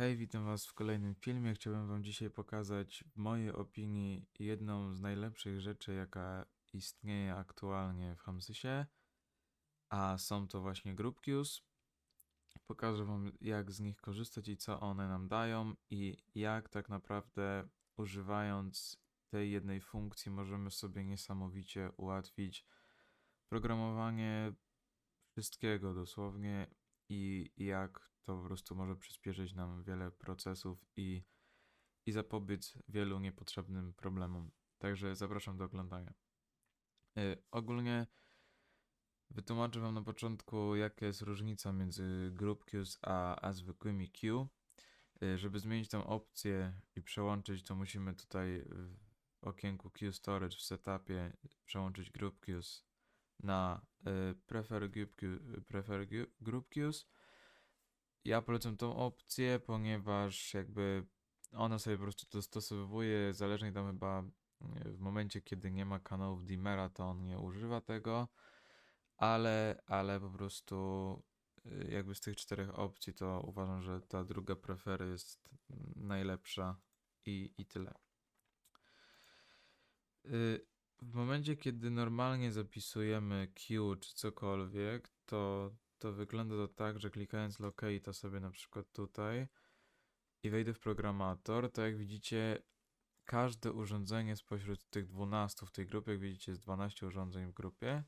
Hej, witam Was w kolejnym filmie. Chciałbym Wam dzisiaj pokazać, w mojej opinii, jedną z najlepszych rzeczy, jaka istnieje aktualnie w Hamsysie, a są to właśnie group queues. Pokażę Wam, jak z nich korzystać i co one nam dają, i jak tak naprawdę używając tej jednej funkcji możemy sobie niesamowicie ułatwić programowanie wszystkiego dosłownie i jak to po prostu może przyspieszyć nam wiele procesów i, i zapobiec wielu niepotrzebnym problemom. Także zapraszam do oglądania. Y, ogólnie wytłumaczę Wam na początku, jaka jest różnica między group queues a, a zwykłymi queue. Y, żeby zmienić tą opcję i przełączyć, to musimy tutaj w okienku Queue Storage w setupie przełączyć group queues na y, prefer, group, queues. Ja polecam tą opcję, ponieważ jakby ona sobie po prostu dostosowuje, zależnie tam chyba y, w momencie, kiedy nie ma kanałów Dimera, to on nie używa tego, ale, ale po prostu y, jakby z tych czterech opcji, to uważam, że ta druga prefer jest najlepsza i, i tyle. W momencie, kiedy normalnie zapisujemy Q czy cokolwiek, to, to wygląda to tak, że klikając locate sobie na przykład tutaj i wejdę w programator, to jak widzicie, każde urządzenie spośród tych 12 w tej grupie, jak widzicie, jest 12 urządzeń w grupie,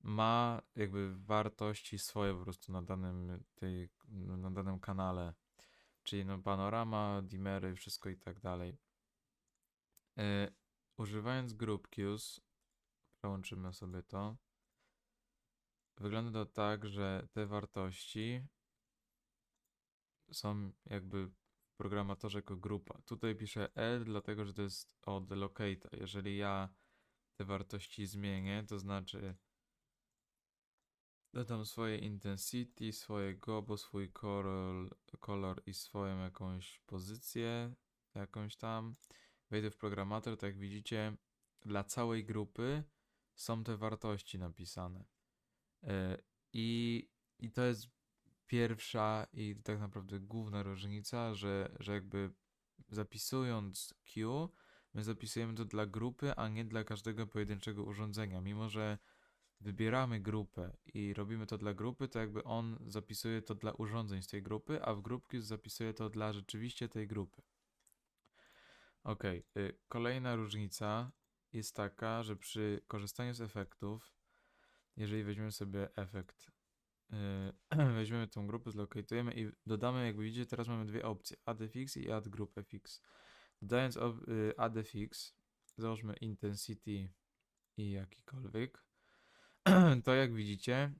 ma jakby wartości swoje po prostu na danym, tej, na danym kanale. Czyli no panorama, dimery, wszystko i tak dalej. Yy, używając group queues, przełączymy sobie to. Wygląda to tak, że te wartości są jakby w programatorze jako grupa. Tutaj piszę L, dlatego że to jest od locate'a. Jeżeli ja te wartości zmienię, to znaczy dodam swoje intensity, swoje gobo, swój kolor, kolor i swoją jakąś pozycję, jakąś tam. Wejdę w programator, tak jak widzicie, dla całej grupy są te wartości napisane. E, I, I to jest pierwsza i tak naprawdę główna różnica, że, że jakby zapisując Q, my zapisujemy to dla grupy, a nie dla każdego pojedynczego urządzenia. Mimo, że wybieramy grupę i robimy to dla grupy, to jakby on zapisuje to dla urządzeń z tej grupy, a w grupki zapisuje to dla rzeczywiście tej grupy. Ok, kolejna różnica jest taka, że przy korzystaniu z efektów, jeżeli weźmiemy sobie efekt, yy, weźmiemy tą grupę, zlokatujemy i dodamy, jak widzicie, teraz mamy dwie opcje, addfx i add group fx. Dodając ob, yy, addfx, załóżmy intensity i jakikolwiek, to jak widzicie,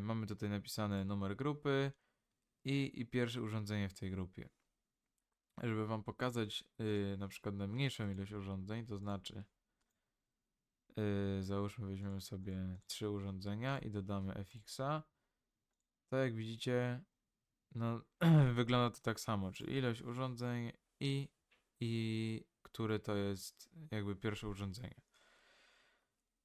mamy tutaj napisane numer grupy i, i pierwsze urządzenie w tej grupie. Żeby Wam pokazać yy, na przykład na mniejszą ilość urządzeń, to znaczy yy, załóżmy weźmiemy sobie trzy urządzenia i dodamy fx-a, to jak widzicie, no wygląda to tak samo, czyli ilość urządzeń i, i które to jest jakby pierwsze urządzenie.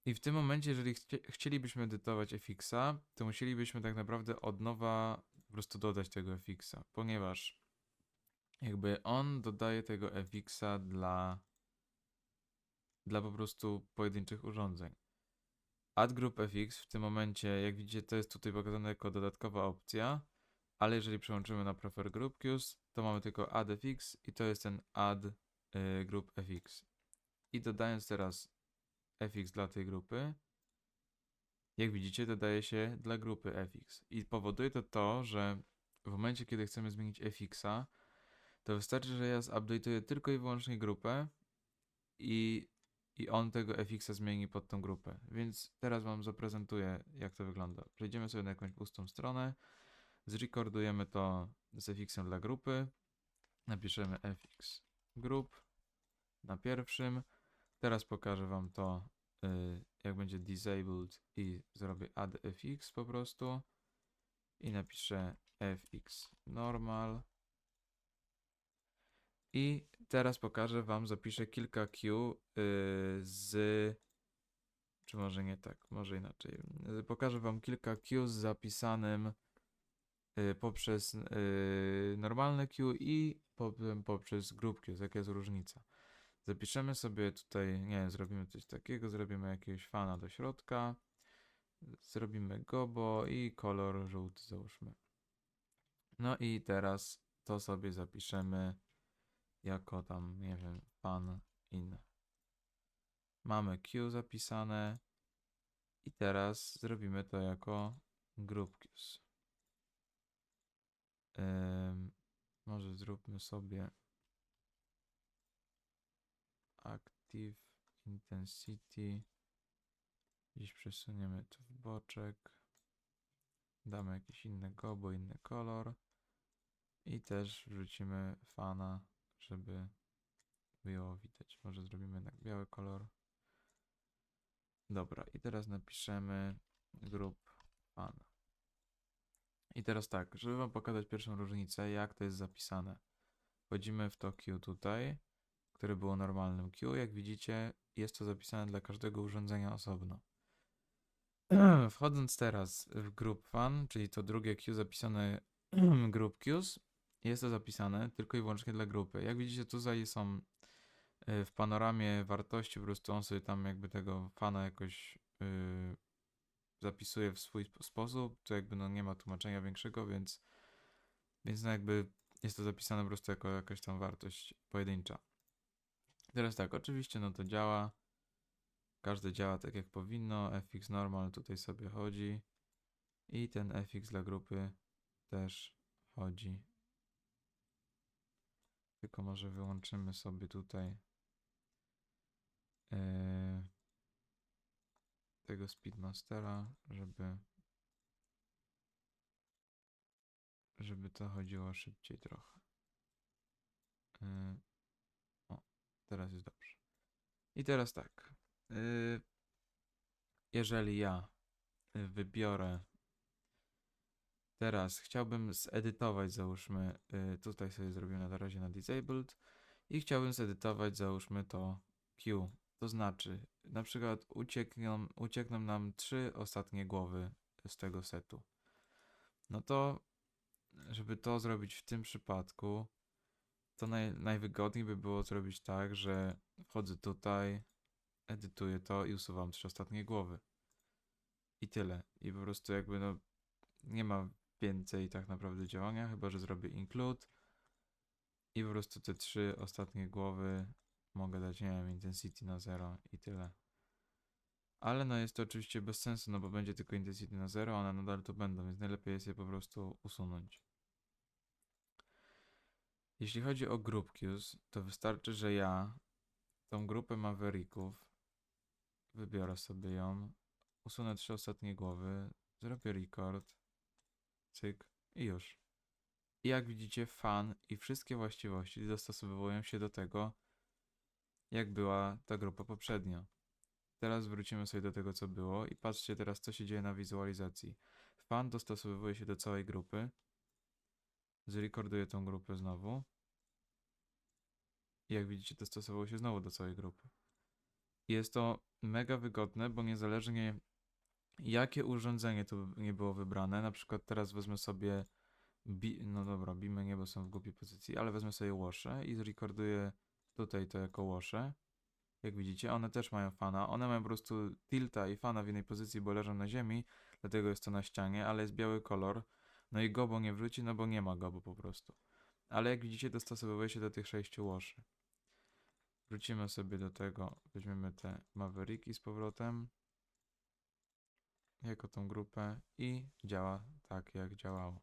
I w tym momencie, jeżeli chcie, chcielibyśmy edytować fx-a, to musielibyśmy tak naprawdę od nowa po prostu dodać tego fx-a, ponieważ jakby on dodaje tego fx-a dla, dla po prostu pojedynczych urządzeń. Add group fx w tym momencie, jak widzicie, to jest tutaj pokazane jako dodatkowa opcja, ale jeżeli przełączymy na prefer group queues, to mamy tylko add fx i to jest ten add y, group fx. I dodając teraz fx dla tej grupy, jak widzicie, dodaje się dla grupy fx. I powoduje to to, że w momencie, kiedy chcemy zmienić fx-a, to wystarczy, że ja zupdate'uję tylko i wyłącznie grupę i, i on tego fx-a zmieni pod tą grupę. Więc teraz Wam zaprezentuję, jak to wygląda. Przejdziemy sobie na jakąś pustą stronę, zrekordujemy to z fx-em dla grupy, napiszemy fx group na pierwszym, Teraz pokażę Wam to, y, jak będzie disabled i zrobię add fx po prostu i napiszę fx normal. I teraz pokażę Wam, zapiszę kilka Q y, z, czy może nie tak, może inaczej. Y, pokażę Wam kilka Q z zapisanym y, poprzez normalne queue i potem poprzez group queue. Jaka jest różnica? Zapiszemy sobie tutaj, nie wiem, zrobimy coś takiego, zrobimy jakiegoś fana do środka, zrobimy gobo i kolor żółty załóżmy. No i teraz to sobie zapiszemy jako tam, nie wiem, fan in. Mamy queue zapisane i teraz zrobimy to jako group queues. Ym, może zróbmy sobie active intensity. Gdzieś przesuniemy to w boczek. Damy jakieś inne gobo, inny kolor. I też wrzucimy fana, żeby było widać. Może zrobimy jednak biały kolor. Dobra, i teraz napiszemy group fan. I teraz tak, żeby wam pokazać pierwszą różnicę, jak to jest zapisane. Wchodzimy w to queue tutaj, które było normalnym queue. Jak widzicie, jest to zapisane dla każdego urządzenia osobno. Wchodząc teraz w group fan, czyli to drugie queue zapisane group queues, jest to zapisane tylko i wyłącznie dla grupy. Jak widzicie, tutaj są y, w panoramie wartości, po prostu on sobie tam jakby tego fana jakoś yy, zapisuje w swój sp- sposób. Tu jakby no nie ma tłumaczenia większego, więc, więc no jakby jest to zapisane po prostu jako jakaś tam wartość pojedyncza. Teraz tak, oczywiście no to działa. Każde działa tak jak powinno. fx normal tutaj sobie chodzi. I ten fx dla grupy też chodzi. Tylko może wyłączymy sobie tutaj yy, tego Speedmastera, żeby żeby to chodziło szybciej trochę. Yy, o, teraz jest dobrze. I teraz tak. Yy, jeżeli ja wybiorę teraz, chciałbym zedytować, załóżmy, y, tutaj sobie zrobimy na razie na disabled i chciałbym zedytować, załóżmy to Q. To znaczy, na przykład uciekną, uciekną nam trzy ostatnie głowy z tego setu. No to, żeby to zrobić w tym przypadku, to naj, najwygodniej by było zrobić tak, że wchodzę tutaj, edytuję to i usuwam trzy ostatnie głowy. I tyle. I po prostu jakby no nie ma więcej tak naprawdę działania, chyba że zrobię include i po prostu te trzy ostatnie głowy mogę dać, nie wiem, intensity na 0 i tyle. Ale no jest to oczywiście bez sensu, no bo będzie tylko intensity na 0, one nadal tu będą, więc najlepiej jest je po prostu usunąć. Jeśli chodzi o group queues, to wystarczy, że ja tą grupę Maverików wybiorę sobie ją, usunę trzy ostatnie głowy, zrobię record, cyk i już. I jak widzicie, fan i wszystkie właściwości dostosowują się do tego, jak była ta grupa poprzednio. Teraz wrócimy sobie do tego, co było i patrzcie teraz, co się dzieje na wizualizacji. Fan dostosowuje się do całej grupy. Zrekorduję tą grupę znowu. I jak widzicie, dostosowało się znowu do całej grupy. Jest to mega wygodne, bo niezależnie jakie urządzenie tu nie było wybrane, na przykład teraz wezmę sobie, bi no dobra, bimy nie, bo są w głupiej pozycji, ale wezmę sobie łosze i zrekorduję tutaj to jako łosze. Jak widzicie, one też mają fana. One mają po prostu tilta i fana w jednej pozycji, bo leżą na ziemi, dlatego jest to na ścianie, ale jest biały kolor. No i gobo nie wróci, no bo nie ma gobo po prostu. Ale jak widzicie, dostosowuje się do tych sześciu łoszy. Wrócimy sobie do tego, weźmiemy te Mavericki z powrotem jako tą grupę i działa tak, jak działało.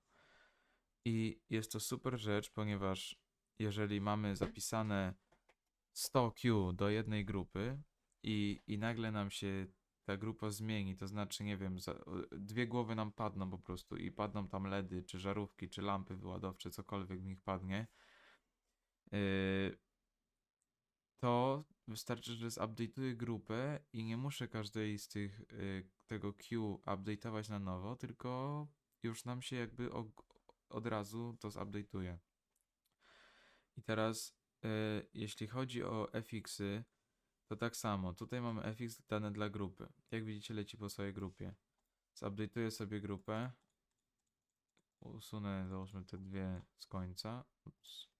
I jest to super rzecz, ponieważ jeżeli mamy zapisane 100 Q do jednej grupy i, i nagle nam się ta grupa zmieni, to znaczy, nie wiem, za, dwie głowy nam padną po prostu i padną tam LEDy, czy żarówki, czy lampy wyładowcze, cokolwiek w nich padnie, yy, to wystarczy, że zupdate'uję grupę i nie muszę każdej z tych, yy, tego queue update'ować na nowo, tylko już nam się jakby od razu to zupdate'uje. I teraz, yy, jeśli chodzi o FX-y, to tak samo. Tutaj mamy FX dane dla grupy. Jak widzicie, leci po swojej grupie. Zupdate'uję sobie grupę. usunę, załóżmy te dwie z końca. Ups.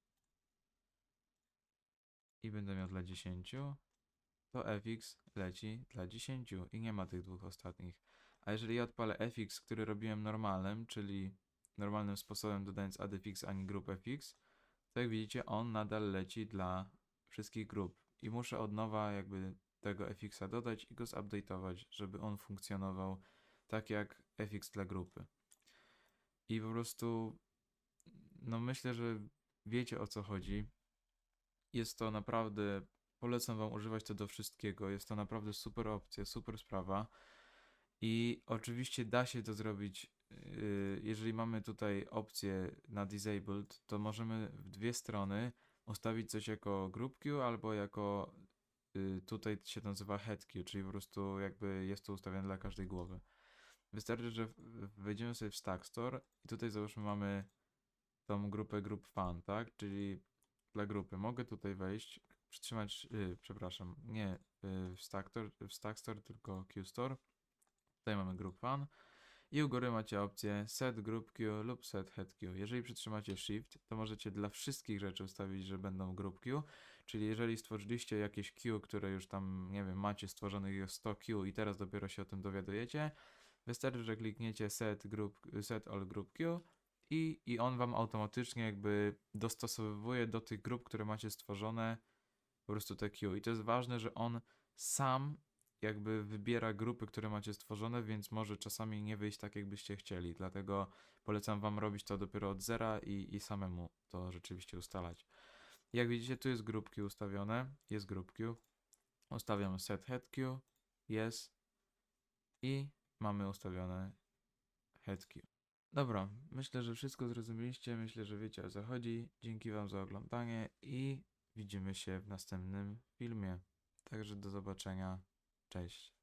I będę miał dla 10. To fx leci dla 10 i nie ma tych dwóch ostatnich. A jeżeli ja odpalę fx, który robiłem normalnym, czyli normalnym sposobem dodając addfx ani grup fx, to jak widzicie on nadal leci dla wszystkich grup. I muszę od nowa jakby tego fxa dodać i go zupdate'ować, żeby on funkcjonował tak jak fx dla grupy. I po prostu, no myślę, że wiecie o co chodzi. Jest to naprawdę, polecam Wam używać to do wszystkiego. Jest to naprawdę super opcja, super sprawa. I oczywiście da się to zrobić, yy, jeżeli mamy tutaj opcję na disabled, to możemy w dwie strony ustawić coś jako group queue albo jako yy, tutaj się nazywa head queue, czyli po prostu jakby jest to ustawione dla każdej głowy. Wystarczy, że wejdziemy sobie w Stack Store i tutaj załóżmy mamy tą grupę group fan, tak? Czyli dla grupy. Mogę tutaj wejść, przytrzymać, yy, przepraszam, nie yy, w, Stack Store, w Stack Store, tylko. Tutaj mamy group fan i u góry macie opcję set group queue lub set head queue. Jeżeli przytrzymacie shift, to możecie dla wszystkich rzeczy ustawić, że będą group queue, czyli jeżeli stworzyliście jakieś queue, które już tam, nie wiem, macie stworzonych 100 queue i teraz dopiero się o tym dowiadujecie, wystarczy, że klikniecie set, group, set all group queue i, i on wam automatycznie jakby dostosowuje do tych grup, które macie stworzone po prostu te queue. I to jest ważne, że on sam jakby wybiera grupy, które macie stworzone, więc może czasami nie wyjść tak, jakbyście chcieli. Dlatego polecam Wam robić to dopiero od zera i, i samemu to rzeczywiście ustalać. Jak widzicie, tu jest grupki ustawione, jest grupki. Ustawiam set head queue, jest i mamy ustawione head queue. Dobra, myślę, że wszystko zrozumieliście, myślę, że wiecie o co chodzi. Dzięki Wam za oglądanie i widzimy się w następnym filmie. Także do zobaczenia. Cześć.